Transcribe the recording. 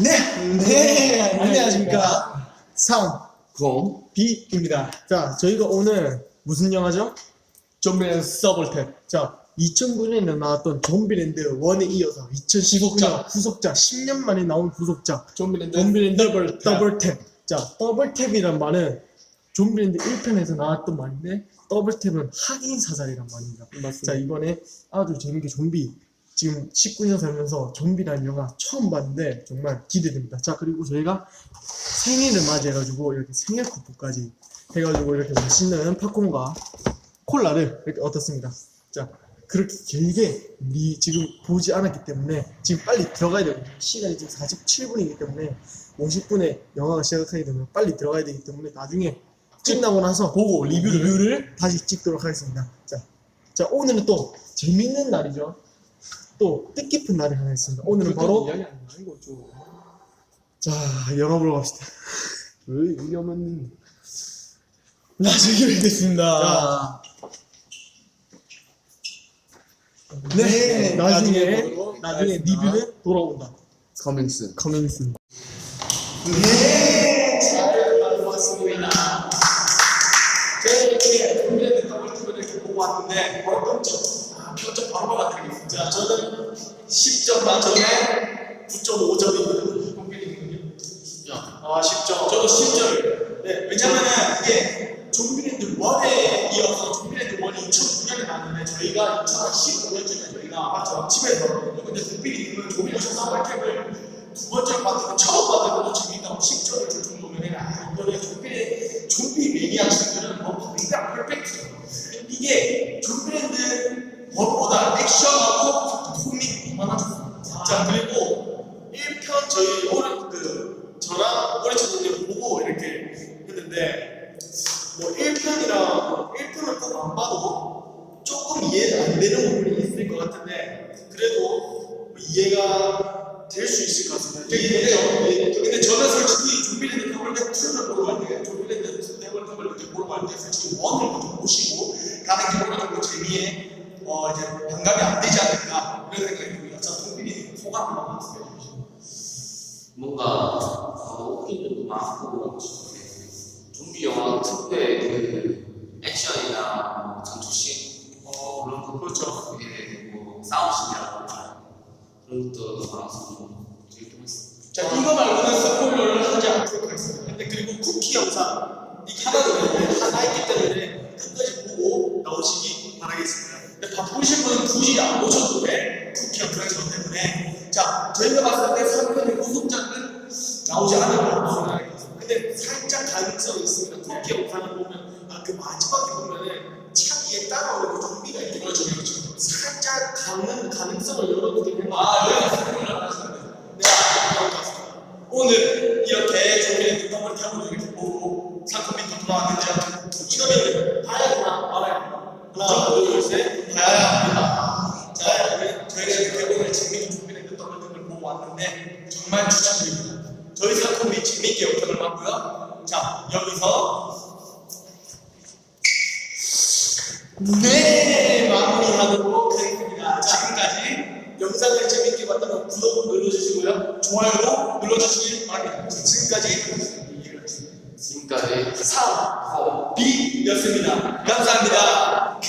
네, 네, 안녕하십니까. 3, 공 B입니다. 자, 저희가 오늘 무슨 영화죠? 좀비랜드 서블탭. 자, 2009년에 나왔던 좀비랜드 1에 이어서 2015년 후속작, 10년 만에 나온 후속작, 좀비랜드 좀비랜드 더블탭. 자, 더블탭이란 말은 좀비랜드 1편에서 나왔던 말인데, 더블탭은 확인 사살이란 말입니다. 자, 맞습니다. 이번에 아주 재밌게 좀비 지금 19년 살면서 좀비라는 영화 처음 봤는데 정말 기대됩니다. 자 그리고 저희가 생일을 맞이해가지고 이렇게 생일 쿠폰까지 해가지고 이렇게 맛있는 팝콘과 콜라를 이렇게 얻었습니다. 자 그렇게 길게 미 지금 보지 않았기 때문에 지금 빨리 들어가야 돼요. 시간이 지금 47분이기 때문에 50분에 영화가 시작하게 되면 빨리 들어가야 되기 때문에 나중에 끝나고 나서 보고 리뷰를, 다시 찍도록 하겠습니다. 자, 자 오늘은 또 재밌는 날이죠. 또 뜻깊은 날이 하나 있습니다. 오늘은 바로 이야기 안 하는 거죠. 자 영화 보러 갑시다. 왜 위험은 나중에 뵙겠습니다. 네, 나중에 보도록 나중에 하겠습니다. 리뷰는 돌아온다. 커밍슨 커밍슨. 네, 잘 봤습니다. 제가 이렇게 좀비랜드 더블팁을 이렇게 보고 왔는데 바로 평점, 아, 평점 바로 받아드리겠습니다. 저는 10점 만점에 9.5점이거든요. 아, 10점. 저도 10점. 네, 왜냐면은 이게 좀비랜드 1에 이어서 좀비랜드 1이 2009년에 나왔는데 저희가 2015년쯤에 저희가 맞죠? 집에서 근데 좀비랜드는 좀비랜드 서바이벌을 두 번째로 봤는데 처음 봤는데도 재밌다고 10점을 줄 정도면 아 이거는 좀비 좀비 매니아층들은 뭐 거의가 퍼펙트죠. 이게 좀비랜드 1보다 액션하고 코믹 이만하죠. 자 그리고 1편 저희 오늘 그 저랑 오래 친구들 보고 이렇게 했는데 뭐 1편이랑 1편을 꼭안 봐도 조금 이해 안 되는 부분이 있을 것 같은데 그래도 뭐 이해가 될 수 있을 것 같습니다. 이해되죠? 근데 저는 솔직히 좀비랜드 더블백 2를 보러 갈 때, 좀비랜드 더블 이렇게 보러 갈때 솔직히 원을 먼저 보시고 가는 게 어느 정도 재미에 어 이제 반감이 안 되지 않을까 이런 생각이 듭니다. 자, 동빈이 소감 한번 말씀해 주시죠. 뭔가 어, 웃긴 점도 많고 네. 특유의 그 액션이나 뭐 전투씬 어, 그런 거 그렇죠. 예, 뭐 싸움씬이라고 그런 것도 봤습니다. 자, 이거 말고는 스포일러를 하지 않도록 하겠습니다. 근데 그리고 쿠키 영상 이게 하나도 하나 있기 때문에 끝까지 보고 나오시기 바라겠습니다. 근데 바쁘신 분은 굳이 안 보셔도 돼. 쿠키 영상이기 때문에. 자, 저희가 봤을 때 3편의 후속작은 나오지 않을. 근데 살짝 가능성이 있습니다. 쿠키 영상을 보면, 아, 그 마지막에 보면은 차기에 따라오는 그 좀비가 있는 거죠. 그렇죠. 살짝 가능, 가능성을 해요. 아. 네, 반갑습니다. 오늘 이렇게 좀비랜드 더블 타고 이렇게 보고 상품이 또 돌아왔는데요. 이거는 봐야 되나 말아야? 하나, 둘, 셋, 봐야 합니다. 자, 저희가 이렇게 오늘 재밌는 좀비랜드 더블 타고 보고 왔는데 정말 추천드립니다. 저희 상품이 재밌게 역할을 봤고요. 자, 여기서 네 마무리하도록 하겠습니다. 지금까지 영상을 재밌게 봤다면 구독 눌러주시고요. 좋아요도 눌러주시길 바랍니다. 지금까지 지금까지 3, B였습니다. 감사합니다.